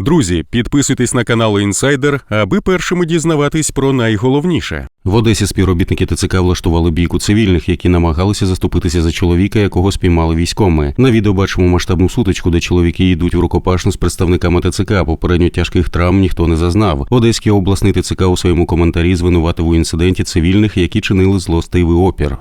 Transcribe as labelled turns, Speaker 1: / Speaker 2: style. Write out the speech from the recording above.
Speaker 1: Друзі, підписуйтесь на канал Інсайдер, аби першими дізнаватись про найголовніше.
Speaker 2: В Одесі співробітники ТЦК влаштували бійку цивільних, які намагалися заступитися за чоловіка, якого спіймали військоми. На відео бачимо масштабну сутичку, де чоловіки йдуть в рукопашну з представниками ТЦК. Попередньо тяжких травм ніхто не зазнав. Одеський обласний ТЦК у своєму коментарі звинуватив у інциденті цивільних, які чинили злостивий опір.